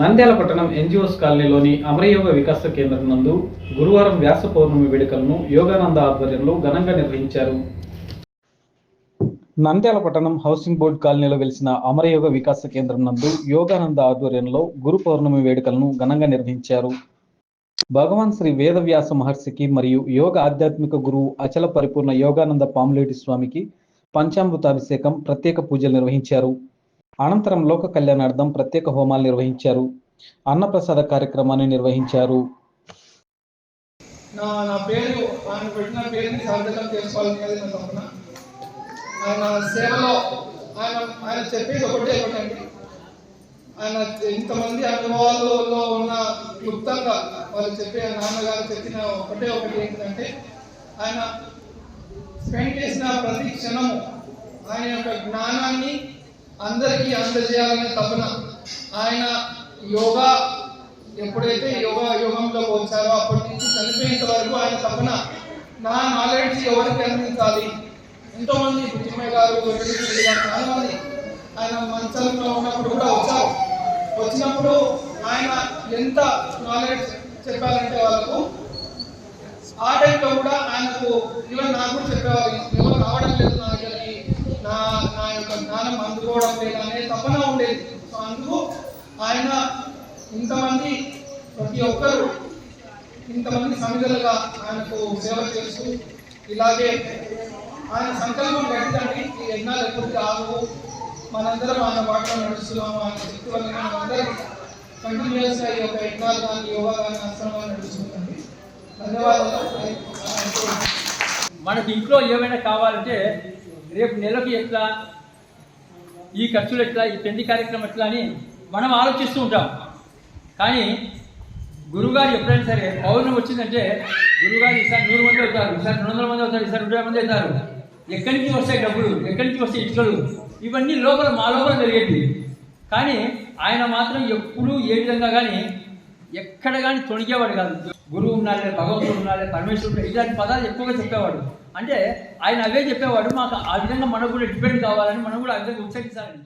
నంద్యాల పట్టణం ఎన్జిఓస్ కాలనీలోని అమరయోగ వికాస కేంద్రం నందు గురువారం వ్యాస పౌర్ణమి వేడుకలను యోగానంద ఆధ్వర్యంలో ఘనంగా నిర్వహించారు. నంద్యాల పట్టణం హౌసింగ్ బోర్డు కాలనీలో వెలిసిన అమరయోగ వికాస కేంద్రం నందు యోగానంద ఆధ్వర్యంలో గురు పౌర్ణమి వేడుకలను ఘనంగా నిర్వహించారు. భగవాన్ శ్రీ వేదవ్యాస మహర్షికి మరియు యోగ ఆధ్యాత్మిక గురువు అచల పరిపూర్ణ యోగానంద పాములేటి స్వామికి పంచామృతాభిషేకం ప్రత్యేక పూజలు నిర్వహించారు. అనంతరం లోక కళ్యాణార్థం ప్రత్యేక హోమాలు నిర్వహించారు. అన్నప్రసాద కార్యక్రమాన్ని నిర్వహించారు. నా నా పేరు ఆయన పెట్టిన పేరుని సార్థకం చేసుకోవాలనేది నా తపన ఆయన సేవలో ఆయన ఆయన చెప్పేది ఒకటే ఒకటండి. ఆయన ఇంతమంది అనుభవాలలో ఉన్న క్లుప్తంగా వాళ్ళు చెప్పే నాన్నగారు చెప్పిన ఒకటే ఒకటి ఏంటంటే ఆయన స్పెండ్ చేసిన ప్రతి క్షణము ఆయన యొక్క జ్ఞానాన్ని అందరికీ అందజేయాలనే తపన. ఆయన యోగా ఎప్పుడైతే యోగా యోగంలో వచ్చారో అప్పటి నుంచి చనిపోయేంత వరకు ఆయన తపన. నా నాలెడ్జ్ ఎవరికి అందించాలి? ఎంతోమంది బుద్ధిమయ్య గారు చాలామంది ఆయన మంచంలో ఉన్నప్పుడు కూడా వచ్చారు. వచ్చినప్పుడు ఆయన ఎంత నాలెడ్జ్ చెప్పారంటే వాళ్ళకు ఆ టైంలో కూడా ఆయనకు ఈవెన్ నాకు కూడా చెప్పేవారు ఎవరు రావడం లేదు నా జ్ఞానం అందుకోవడం లేదు అనే తపన ఉండేది. సో అందుకు ఆయన ఇంతమంది ప్రతి ఒక్కరు ఇంతమంది సమిధలుగా ఆయనకు సేవ చేస్తూ ఇలాగే ఆయన సంకల్పం పెట్టండి ఈ యజ్ఞాలు ఎప్పుడు ఆగవు. మనందరం ఆయన పాటలు నడుస్తున్నాము. ఆయన శక్తి వల్ల మనందరం కంటిన్యూస్గా ఈ యొక్క యజ్ఞాలు కానీ యోగా కానీ ఆశ్రమాలు నడుస్తుందండి ధన్యవాదాలు. మనకి ఇంట్లో ఏమైనా కావాలంటే రేపు నెలకు ఎట్లా ఈ ఖర్చులు ఎట్లా ఈ పెళ్ళి కార్యక్రమం ఎట్లా అని మనం ఆలోచిస్తూ ఉంటాం. కానీ గురుగారు ఎప్పుడైనా సరే పౌర్ణమి వచ్చిందంటే గురుగారు ఈసారి నూరు మంది అవుతారు ఈసారి రెండు వందల మంది అవుతారు ఈసారి నూట మంది అవుతారు. ఎక్కడి నుంచి వస్తాయి డబ్బులు? ఎక్కడి నుంచి వస్తాయి ఇటుకలు ఇవన్నీ లోపల మా లోపల జరిగేది కానీ ఆయన మాత్రం ఎప్పుడూ ఏ విధంగా కానీ ఎక్కడ కానీ తొణిగేవాడు కాదు. గురువు ఉన్నాడే భగవంతుడు ఉన్నాడే పరమేశ్వరుడు ఇలాంటి పదాలు ఎక్కువగా చెప్పేవాడు. అంటే ఆయన అవే చెప్పేవాడు మాకు ఆ విధంగా మనకు కూడా డిపెండ్ కావాలని మనం కూడా ఆ విధంగా ఉచ్చరించాలని